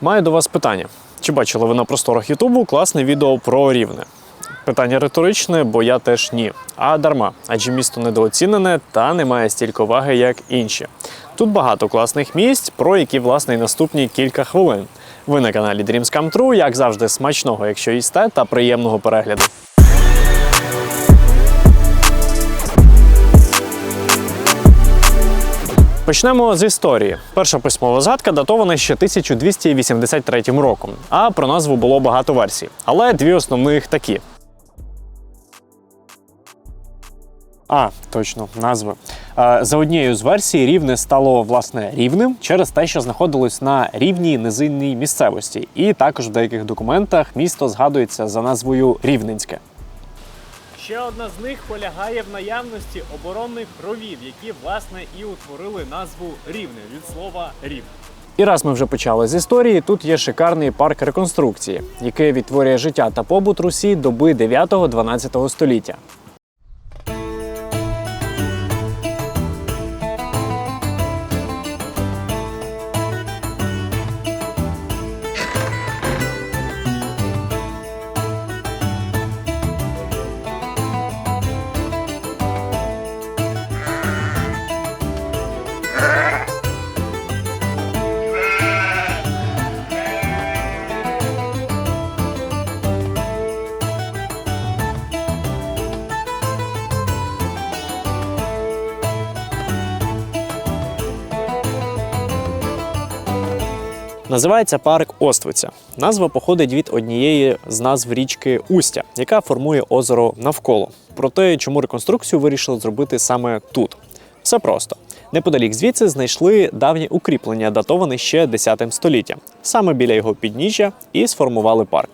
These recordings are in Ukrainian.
Маю до вас питання. Чи бачили ви на просторах Ютубу класне відео про рівне? Питання риторичне, бо я теж ні. А дарма, адже місто недооцінене та не має стільки уваги, як інші. Тут багато класних місць, про які власне і наступні кілька хвилин. Ви на каналі Dreams Come True, як завжди, смачного, якщо їсте, та приємного перегляду. Почнемо з історії. Перша письмова згадка датована ще 1283 роком, а про назву було багато версій. Але дві основних такі. А, точно, назви. За однією з версій, рівне стало власне рівним через те, що знаходилось на рівній низинній місцевості. І також в деяких документах місто згадується за назвою Рівненське. Ще одна з них полягає в наявності оборонних ровів, які власне і утворили назву Рівне від слова рів. І раз ми вже почали з історії, тут є шикарний парк реконструкції, який відтворює життя та побут Русі доби 9-12 століття. Називається парк Оствиця. Назва походить від однієї з назв річки Устя, яка формує озеро навколо. Про те, чому реконструкцію вирішили зробити саме тут. Все просто. Неподалік звідси знайшли давнє укріплення, датоване ще 10 століттям, саме біля його підніжжя, і сформували парк.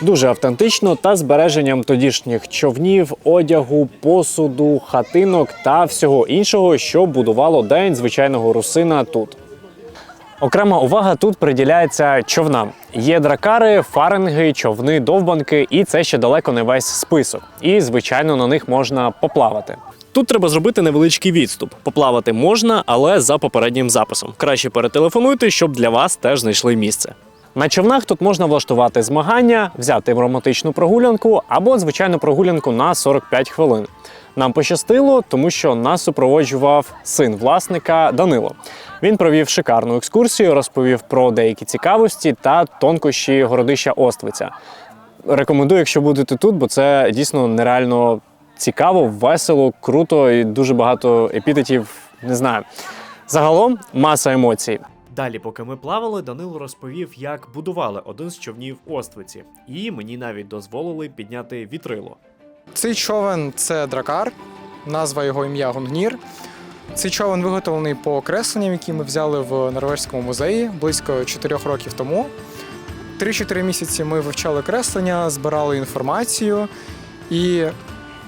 Дуже автентично та збереженням тодішніх човнів, одягу, посуду, хатинок та всього іншого, що будувало день звичайного русина тут. Окрема увага тут приділяється човнам. Є дракари, фаринги, човни, довбанки, і це ще далеко не весь список. І, звичайно, на них можна поплавати. Тут треба зробити невеличкий відступ. Поплавати можна, але за попереднім записом. Краще перетелефонуйте, щоб для вас теж знайшли місце. На човнах тут можна влаштувати змагання, взяти романтичну прогулянку або звичайну прогулянку на 45 хвилин. Нам пощастило, тому що нас супроводжував син власника Данило. Він провів шикарну екскурсію, розповів про деякі цікавості та тонкощі городища Оствиця. Рекомендую, якщо будете тут, бо це дійсно нереально цікаво, весело, круто і дуже багато епітетів. Не знаю. Загалом маса емоцій. Далі, поки ми плавали, Данило розповів, як будували один з човнів Оствиці, і мені навіть дозволили підняти вітрило. Цей човен це дракар, назва його ім'я Гунгнір. Цей човен виготовлений по кресленням, які ми взяли в Норвезькому музеї близько 4 років тому. 3-4 місяці ми вивчали креслення, збирали інформацію, і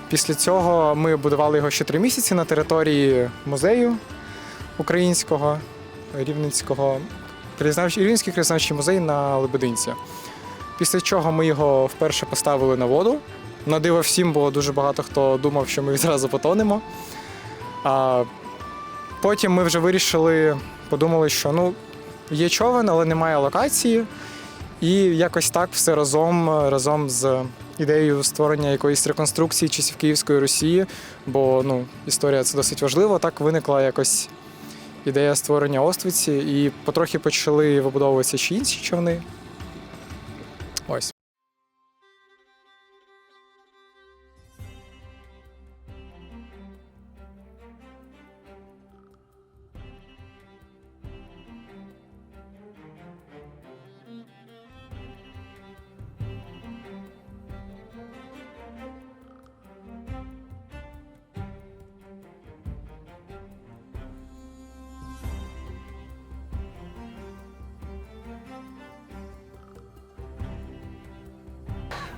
після цього ми будували його ще 3 місяці на території музею українського, рівненського, краєзнавчий- Рівненський краєзнавчий музей на Лебединці. Після чого ми його вперше поставили на воду. На диво всім, бо дуже багато хто думав, що ми відразу потонемо. А потім ми вже вирішили, подумали, що ну, є човен, але немає локації. І якось так все разом, разом з ідеєю створення якоїсь реконструкції часів Київської Росії, бо ну, історія це досить важливо. Так виникла якось ідея створення Оствиці, і потрохи почали вибудовуватися ще інші човни.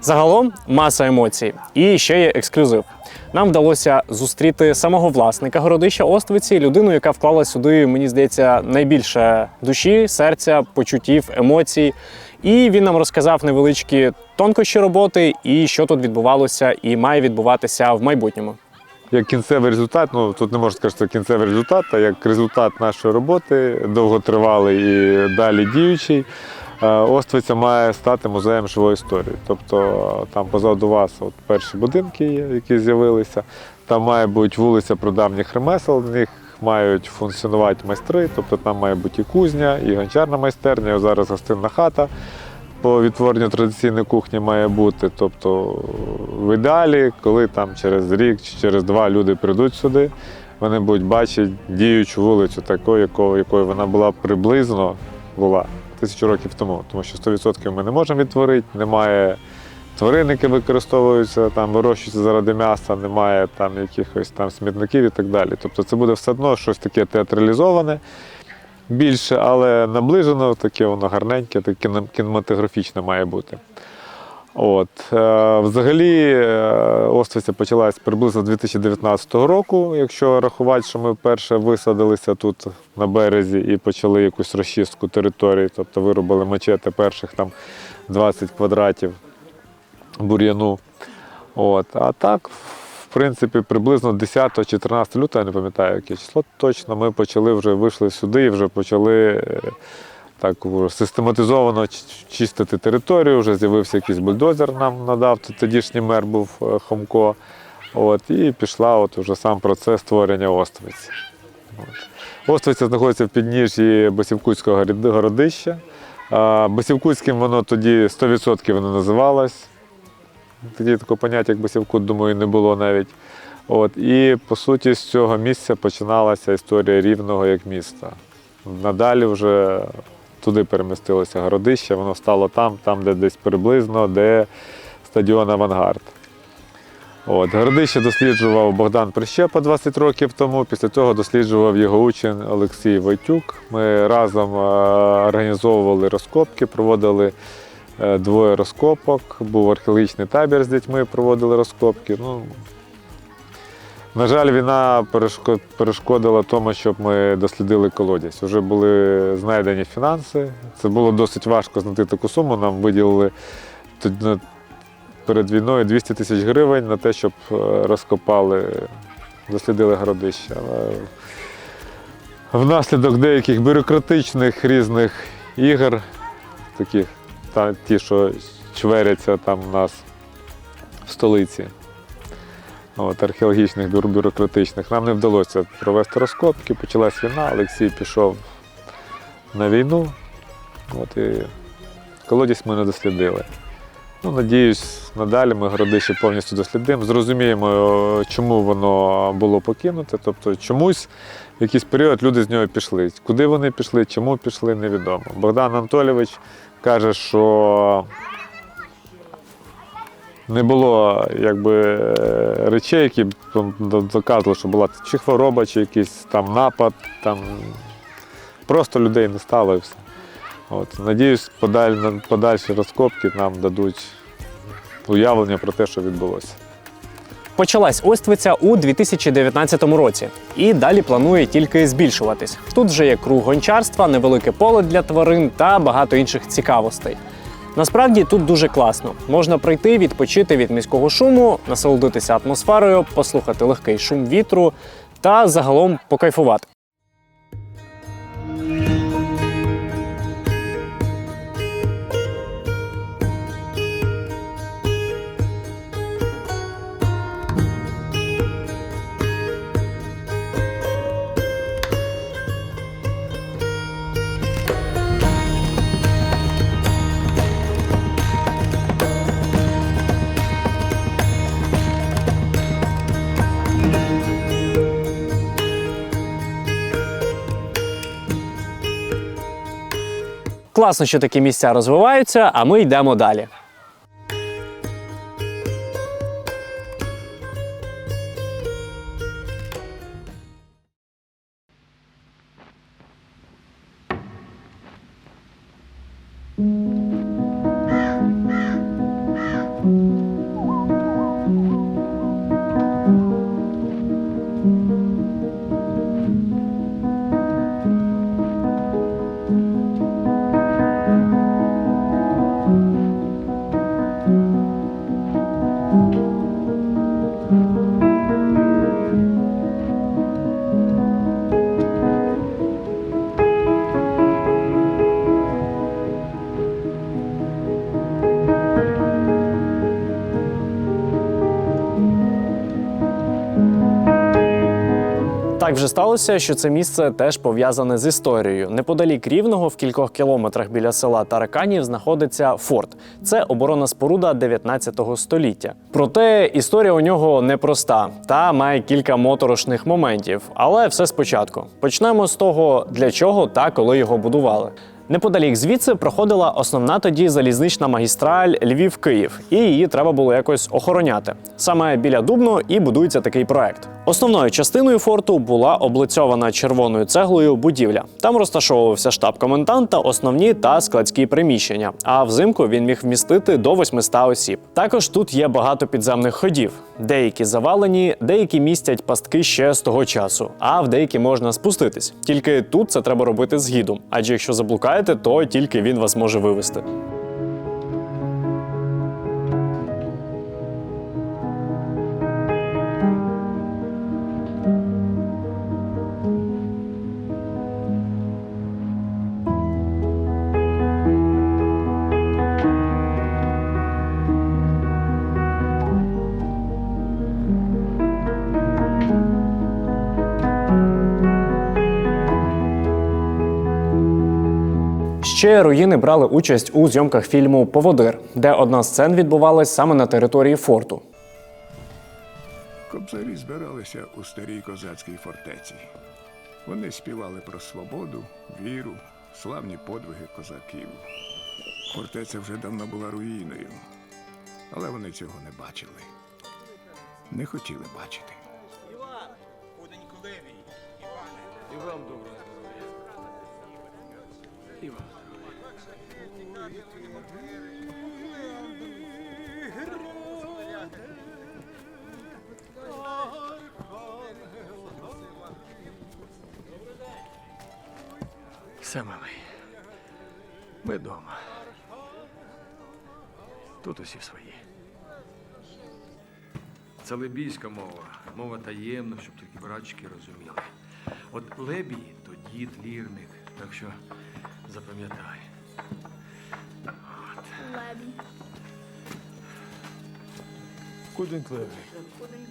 Загалом маса емоцій. І ще є ексклюзив. Нам вдалося зустріти самого власника городища Оствиці, людину, яка вклала сюди, мені здається, найбільше душі, серця, почуттів, емоцій. І він нам розказав невеличкі тонкощі роботи і що тут відбувалося і має відбуватися в майбутньому. як кінцевий результат, ну тут не можна сказати, що кінцевий результат, а як результат нашої роботи, довготривалий і далі діючий. Е, Оствиця має стати музеєм живої історії. Тобто е, там позаду вас от перші будинки, які з'явилися. Там має бути вулиця прадавніх ремесел, в них мають функціонувати майстри, тобто там має бути і кузня, і гончарна майстерня, зараз гостинна хата по відтворенню традиційної кухні має бути. Тобто в ідеалі, коли там через рік чи через два люди прийдуть сюди, вони будуть бачити діючу вулицю такою, якою, якою вона була приблизно була тисячу років тому. Тому що 100% ми не можемо відтворити, немає тваринники використовуються, там вирощуються заради м'яса, немає там якихось там смітників і так далі. Тобто це буде все одно щось таке театралізоване більше, але наближено, таке воно гарненьке, таке кінематографічне має бути. От. Е, взагалі, е, Оствиця почалась приблизно з 2019 року, якщо рахувати, що ми вперше висадилися тут на березі і почали якусь розчистку території, тобто виробили мачети перших там 20 квадратів бур'яну. От. А так, в принципі, приблизно 10 чи 13 лютого, я не пам'ятаю, яке число точно, ми почали вже вийшли сюди і вже почали е, так систематизовано чистити територію. Вже з'явився якийсь бульдозер, нам надав тодішній мер був е, Хомко. От, і пішла от уже сам процес створення Оствиці. От. Оствиця знаходиться в підніжжі Басівкутського городища. Басівкутським воно тоді 100% воно називалось. Тоді такого поняття, як Басівкут, думаю, не було навіть. От, і по суті, з цього місця починалася історія рівного як міста. Надалі вже туди перемістилося городище, воно стало там, там, де десь приблизно, де стадіон Авангард. От, городище досліджував Богдан Прищепа 20 років тому. Після цього досліджував його учень Олексій Войтюк. Ми разом е, організовували розкопки, проводили е, двоє розкопок. Був археологічний табір з дітьми, проводили розкопки. Ну, на жаль, війна перешко- перешкодила тому, щоб ми дослідили колодязь. Вже були знайдені фінанси. Це було досить важко знайти таку суму. Нам виділили перед війною 200 тисяч гривень на те, щоб е, розкопали, дослідили городище. Але внаслідок деяких бюрократичних різних ігор, таких та, ті, що чверяться там у нас в столиці от, археологічних бюрократичних. Нам не вдалося провести розкопки, почалась війна, Олексій пішов на війну. От, і колодязь ми не дослідили. Ну, надіюсь, надалі ми городище повністю дослідимо. Зрозуміємо, чому воно було покинуте. Тобто чомусь в якийсь період люди з нього пішли. Куди вони пішли, чому пішли, невідомо. Богдан Анатолійович каже, що не було якби, е, речей, які доказували, що була чи хвороба, чи якийсь там напад. Там... Просто людей не стало і все. От. Надіюсь, подаль... подальші розкопки нам дадуть уявлення про те, що відбулося. Почалась Оствиця у 2019 році і далі планує тільки збільшуватись. Тут вже є круг гончарства, невелике поле для тварин та багато інших цікавостей. Насправді тут дуже класно. Можна прийти, відпочити від міського шуму, насолодитися атмосферою, послухати легкий шум вітру та загалом покайфувати. Класно, що такі місця розвиваються, а ми йдемо далі. Так вже сталося, що це місце теж пов'язане з історією. Неподалік рівного, в кількох кілометрах біля села Тараканів, знаходиться форт. Це оборонна споруда 19 століття. Проте історія у нього непроста та має кілька моторошних моментів. Але все спочатку. Почнемо з того, для чого та коли його будували. Неподалік звідси проходила основна тоді залізнична магістраль Львів-Київ, і її треба було якось охороняти. Саме біля Дубно і будується такий проект. Основною частиною форту була облицьована червоною цеглою будівля. Там розташовувався штаб коменданта, основні та складські приміщення. А взимку він міг вмістити до 800 осіб. Також тут є багато підземних ходів. Деякі завалені, деякі містять пастки ще з того часу, а в деякі можна спуститись. Тільки тут це треба робити з адже якщо заблукаєте, то тільки він вас може вивести. Ще руїни брали участь у зйомках фільму Поводир, де одна з сцен відбувалась саме на території форту. Кобзарі збиралися у старій козацькій фортеці. Вони співали про свободу, віру, славні подвиги козаків. Фортеця вже давно була руїною, але вони цього не бачили. Не хотіли бачити. Все, малий. Ми вдома. Тут усі свої. Це лебійська мова. Мова таємна, щоб тільки братчики розуміли. От лебій то дід лірник, так що запам'ятай. Лебі. Кудень клевий.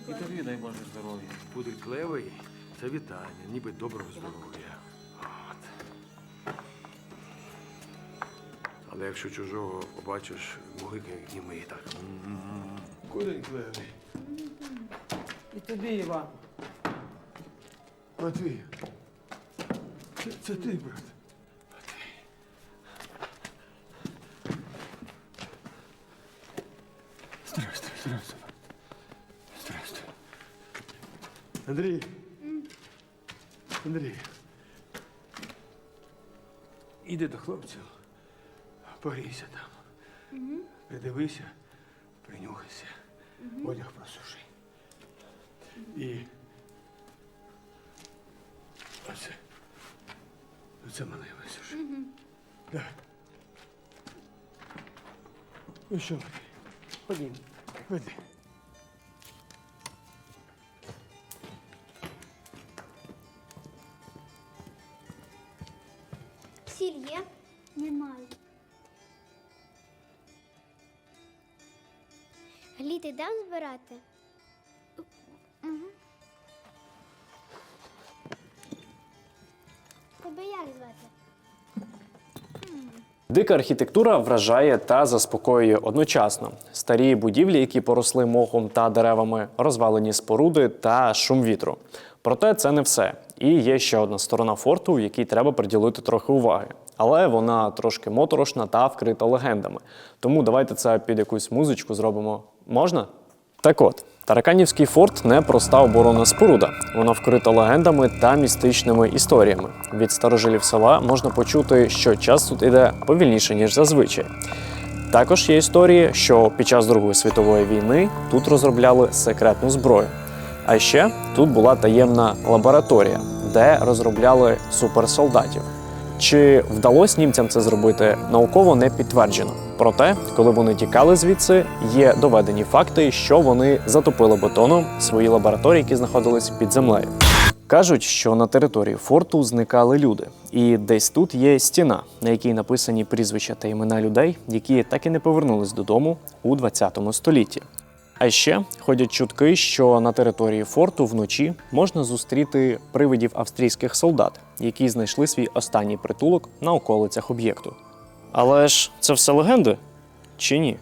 І тобі дай Боже здоров'я. Кудень клевий це вітання, ніби доброго здоров'я. От. Але якщо чужого побачиш, мугика як німий, так. Кудень клевий. І тобі, Іван. Матвій. Це, це ти, брат. Андрій. Андрій. Іди до хлопців. Погрійся там. Придивися, принюхайся. Одяг просуши. І Оце. Оце мене висуши. Так. Ну що? Ходім. Веди. Глі, збирати? Угу. Тебе як звати? Дика архітектура вражає та заспокоює одночасно. Старі будівлі, які поросли мохом та деревами, розвалені споруди та шум вітру. Проте це не все. І є ще одна сторона форту, якій треба приділити трохи уваги. Але вона трошки моторошна та вкрита легендами. Тому давайте це під якусь музичку зробимо. Можна? Так от, Тараканівський форт не проста оборонна споруда. Вона вкрита легендами та містичними історіями. Від старожилів села можна почути, що час тут іде повільніше, ніж зазвичай. Також є історії, що під час Другої світової війни тут розробляли секретну зброю. А ще тут була таємна лабораторія, де розробляли суперсолдатів. Чи вдалося німцям це зробити, науково не підтверджено. Проте, коли вони тікали звідси, є доведені факти, що вони затопили бетоном свої лабораторії, які знаходились під землею. Кажуть, що на території форту зникали люди, і десь тут є стіна, на якій написані прізвища та імена людей, які так і не повернулись додому у 20 столітті. А ще ходять чутки, що на території форту вночі можна зустріти привидів австрійських солдат, які знайшли свій останній притулок на околицях об'єкту. Але ж це все легенди чи ні?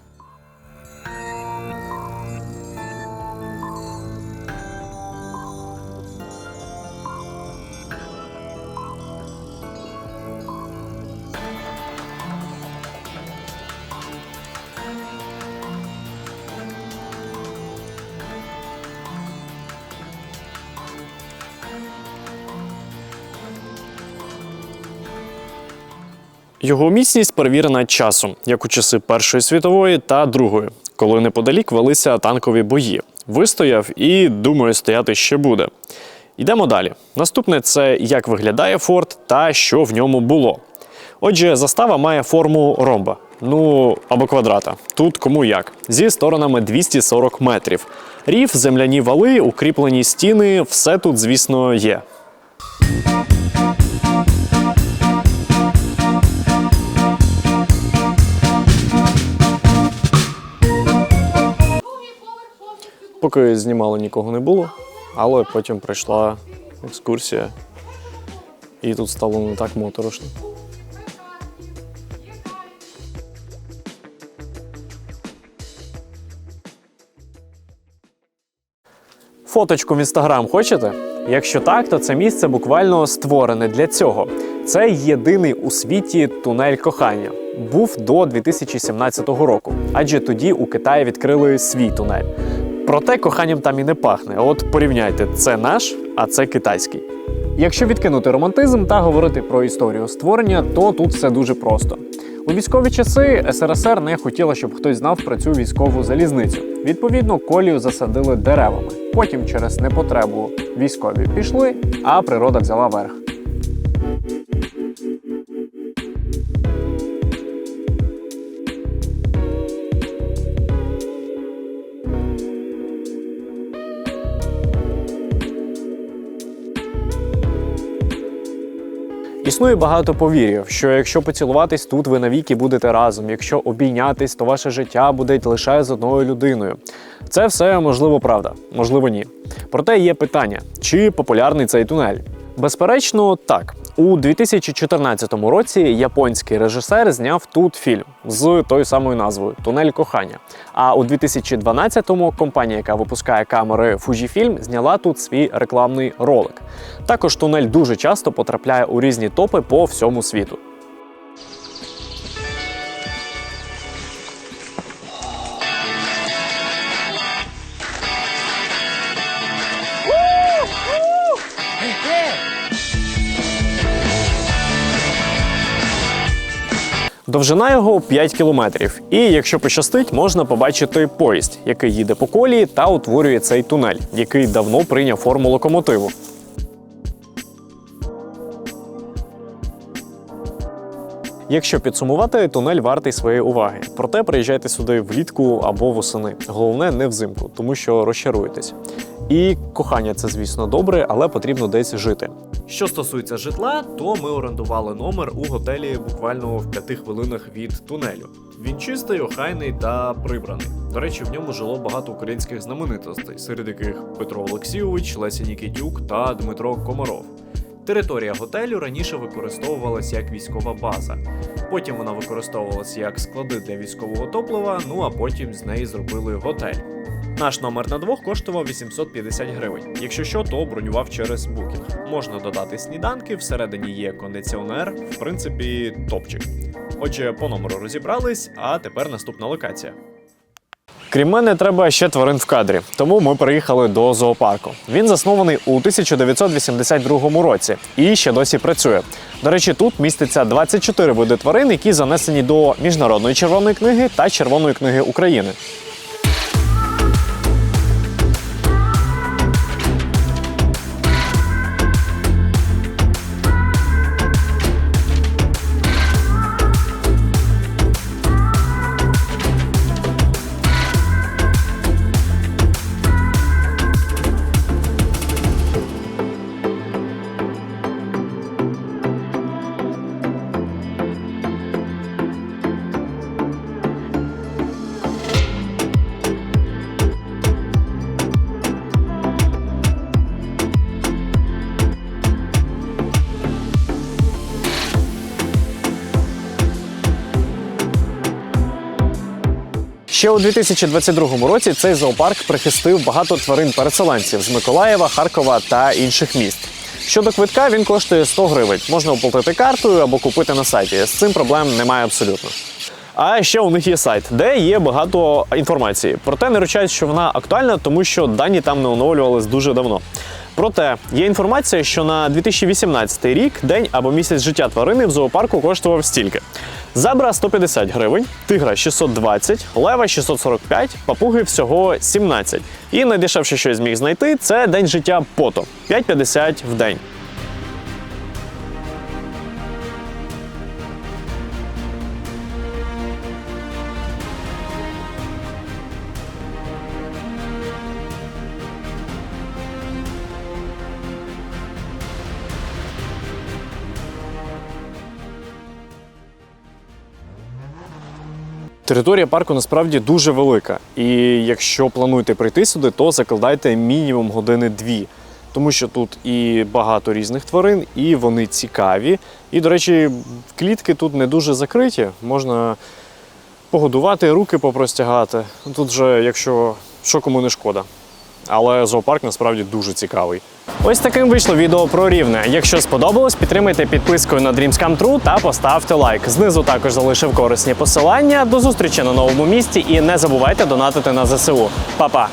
Його міцність перевірена часом, як у часи Першої світової та Другої, коли неподалік велися танкові бої. Вистояв і, думаю, стояти ще буде. Йдемо далі. Наступне це як виглядає форт та що в ньому було. Отже, застава має форму ромба. Ну або квадрата. Тут кому як. Зі сторонами 240 метрів. Рів, земляні вали, укріплені стіни, все тут, звісно, є. Поки знімали, нікого не було, але потім прийшла екскурсія, і тут стало не так моторошно. Фоточку в інстаграм хочете? Якщо так, то це місце буквально створене для цього. Це єдиний у світі тунель кохання. Був до 2017 року, адже тоді у Китаї відкрили свій тунель. Проте коханням там і не пахне. От порівняйте, це наш, а це китайський. Якщо відкинути романтизм та говорити про історію створення, то тут все дуже просто. У військові часи СРСР не хотіла, щоб хтось знав про цю військову залізницю. Відповідно, колію засадили деревами. Потім, через непотребу, військові пішли, а природа взяла верх. Існує багато повір'їв, що якщо поцілуватись тут, ви навіки будете разом. Якщо обійнятись, то ваше життя буде лише з одною людиною. Це все можливо правда, можливо, ні. Проте є питання: чи популярний цей тунель? Безперечно, так. У 2014 році японський режисер зняв тут фільм з тою самою назвою Тунель кохання. А у 2012-му компанія, яка випускає камери Fujifilm, зняла тут свій рекламний ролик. Також тунель дуже часто потрапляє у різні топи по всьому світу. Довжина його 5 кілометрів. І якщо пощастить, можна побачити поїзд, який їде по колії та утворює цей тунель, який давно прийняв форму локомотиву. Якщо підсумувати, тунель вартий своєї уваги. Проте приїжджайте сюди влітку або восени. Головне не взимку, тому що розчаруєтесь. І кохання це, звісно, добре, але потрібно десь жити. Що стосується житла, то ми орендували номер у готелі буквально в п'яти хвилинах від тунелю. Він чистий, охайний та прибраний. До речі, в ньому жило багато українських знаменитостей, серед яких Петро Олексійович, Леся Нікітюк та Дмитро Комаров. Територія готелю раніше використовувалася як військова база. Потім вона використовувалася як склади для військового топлива. Ну а потім з неї зробили готель. Наш номер на двох коштував 850 гривень. Якщо що, то бронював через букінг. Можна додати сніданки, всередині є кондиціонер, в принципі, топчик. Отже, по номеру розібрались, а тепер наступна локація. Крім мене, треба ще тварин в кадрі, тому ми приїхали до зоопарку. Він заснований у 1982 році і ще досі працює. До речі, тут міститься 24 види тварин, які занесені до міжнародної червоної книги та Червоної книги України. Ще у 2022 році цей зоопарк прихистив багато тварин-переселенців з Миколаєва, Харкова та інших міст. Щодо квитка, він коштує 100 гривень. Можна оплатити картою або купити на сайті. З цим проблем немає абсолютно. А ще у них є сайт, де є багато інформації. Проте не ручають, що вона актуальна, тому що дані там не оновлювались дуже давно. Проте є інформація, що на 2018 рік день або місяць життя тварини в зоопарку коштував стільки: забра 150 гривень, тигра 620, лева 645, папуги всього 17. І найдешевше, що я зміг знайти, це день життя пото 5,50 в день. Територія парку насправді дуже велика. І якщо плануєте прийти сюди, то закладайте мінімум години дві. Тому що тут і багато різних тварин, і вони цікаві. І, до речі, клітки тут не дуже закриті. Можна погодувати, руки попростягати. Тут же, якщо що кому не шкода. Але зоопарк насправді дуже цікавий. Ось таким вийшло відео про рівне. Якщо сподобалось, підтримайте підпискою на Dreams.com.tru та поставте лайк. Знизу також залишив корисні посилання. До зустрічі на новому місці і не забувайте донатити на ЗСУ. Па-па!